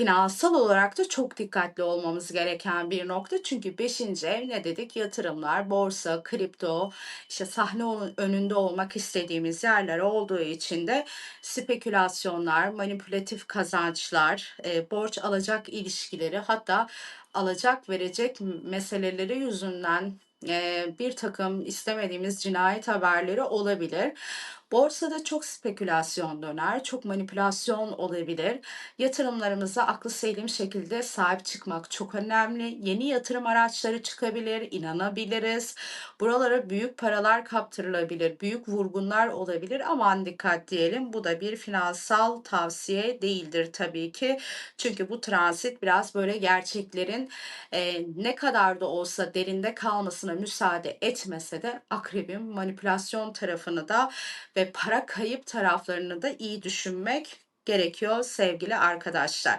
finansal olarak da çok dikkatli olmamız gereken bir nokta. Çünkü 5'inci ev ne dedik? Yatırımlar, borsa, kripto, işte sahne önünde olmak istediğimiz yerler olduğu için de spekülasyonlar, manipülatif kazançlar, e, borç alacak ilişkileri hatta alacak verecek meseleleri yüzünden bir takım istemediğimiz cinayet haberleri olabilir. Borsada çok spekülasyon döner, çok manipülasyon olabilir. Yatırımlarımıza aklı selim şekilde sahip çıkmak çok önemli. Yeni yatırım araçları çıkabilir, inanabiliriz. Buralara büyük paralar kaptırılabilir, büyük vurgunlar olabilir. Aman dikkat diyelim. Bu da bir finansal tavsiye değildir tabii ki. Çünkü bu transit biraz böyle gerçeklerin e, ne kadar da olsa derinde kalmasına müsaade etmese de akrebin manipülasyon tarafını da ve para kayıp taraflarını da iyi düşünmek gerekiyor sevgili arkadaşlar.